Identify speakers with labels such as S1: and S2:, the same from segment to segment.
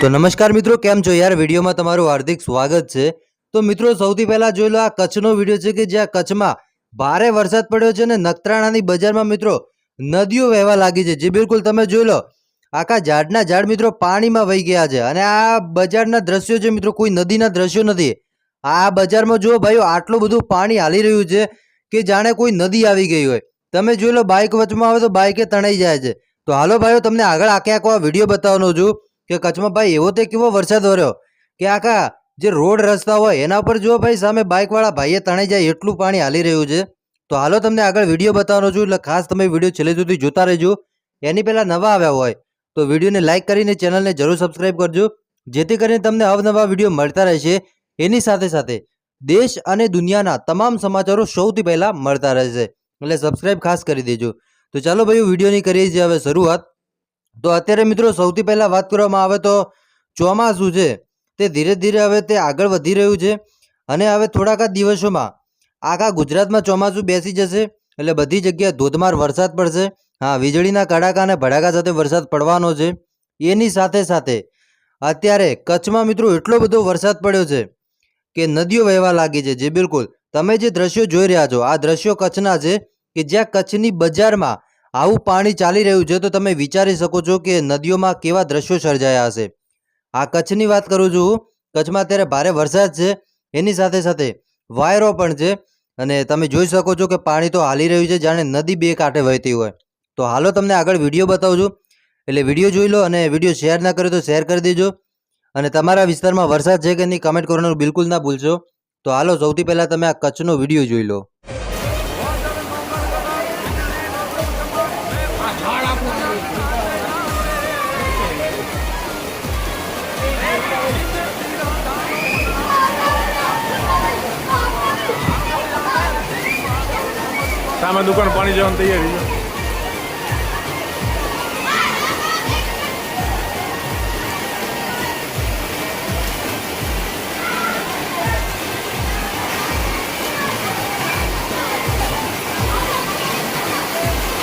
S1: તો નમસ્કાર મિત્રો, કેમ છો યાર? વિડીયોમાં તમારું હાર્દિક સ્વાગત છે. તો મિત્રો, સૌથી પહેલા જોઈ લો, આ કચ્છનો વીડિયો છે કે જ્યાં કચ્છમાં ભારે વરસાદ પડ્યો છે અને નખત્રાણાની બજારમાં મિત્રો નદીઓ વહેવા લાગી છે. જે બિલકુલ, તમે જોઈ લો, આખા ઝાડના ઝાડ મિત્રો પાણીમાં વહી ગયા છે. અને આ બજારના દ્રશ્યો છે મિત્રો, કોઈ નદીના દ્રશ્યો નથી. આ બજારમાં જુઓ ભાઈઓ, આટલું બધું પાણી હાલી રહ્યું છે કે જાણે કોઈ નદી આવી ગઈ હોય. તમે જોઈ લો, બાઇક વચમાં આવે તો બાઇકે તણાઈ જાય છે. તો હાલો ભાઈઓ, તમને આગળ આખે આખો આ વીડિયો બતાવવાનો છું. કે કચ્છમાં ભાઈ એવો તે કેવો વરસાદ વર્યો કે આખા જે રોડ રસ્તા હોય એના પર જો ભાઈ સામે બાઇકવાળા ભાઈએ તણાઈ જાય એટલું પાણી હાલી રહ્યું છે. તો હાલો તમને આગળ વીડિયો બતાવવાનો છું, એટલે ખાસ તમે વીડિયો છેલ્લે સુધી જોતા રહેજો. એની પહેલાં નવા આવ્યા હોય તો વિડીયોને લાઇક કરીને ચેનલને જરૂર સબસ્ક્રાઇબ કરજો, જેથી કરીને તમને અવનવા વીડિયો મળતા રહેશે. એની સાથે સાથે દેશ અને દુનિયાના તમામ સમાચારો સૌથી પહેલાં મળતા રહેશે. એટલે સબસ્ક્રાઇબ ખાસ કરી દેજો. તો ચાલો ભાઈ, વિડીયોની કરીએ છીએ હવે શરૂઆત. તો અત્યારે મિત્રો સૌથી પહેલાં વાત કરવામાં આવે તો ચોમાસું છે, તે ધીરે ધીરે હવે તે આગળ વધી રહ્યું છે અને હવે થોડાક જ દિવસોમાં આખા ગુજરાતમાં ચોમાસું બેસી જશે, એટલે બધી જગ્યાએ ધોધમાર વરસાદ પડશે. હા, વીજળીના કડાકા અને ભડાકા સાથે વરસાદ પડવાનો છે. એની સાથે સાથે અત્યારે કચ્છમાં મિત્રો એટલો બધો વરસાદ પડ્યો છે કે નદીઓ વહેવા લાગી છે, જે બિલકુલ. તમે જે દ્રશ્યો જોઈ રહ્યા છો, આ દ્રશ્યો કચ્છના છે કે જ્યાં કચ્છની બજારમાં આવું પાણી ચાલી રહ્યું છે તો તમે વિચારી શકો છો કે નદીઓમાં કેવા દ્રશ્યો સર્જાયા હશે. આ કચ્છની વાત કરું છું. કચ્છમાં અત્યારે ભારે વરસાદ છે. એની સાથે સાથે વાયરો પણ છે. અને તમે જોઈ શકો છો કે પાણી તો હાલી રહ્યું છે, જાણે નદી બે કાંઠે વહેતી હોય. તો હાલો તમને આગળ વીડિયો બતાવું છું. એટલે વીડિયો જોઈ લો અને વીડિયો શેર ના કર્યો તો શેર કરી દેજો. અને તમારા વિસ્તારમાં વરસાદ છે કે નહીં કમેન્ટ કરવાનું બિલકુલ ના ભૂલશો. તો હાલો સૌથી પહેલાં તમે આ કચ્છનો વીડિયો જોઈ લો.
S2: સામે દુકાન પાણી જવાની તૈયારી છે.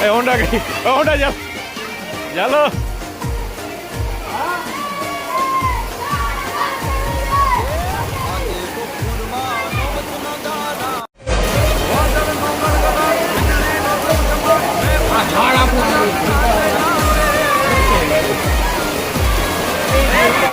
S2: એ હોન્ડા ગઈ હોન્ડા ચાલ ચાલો Thank you.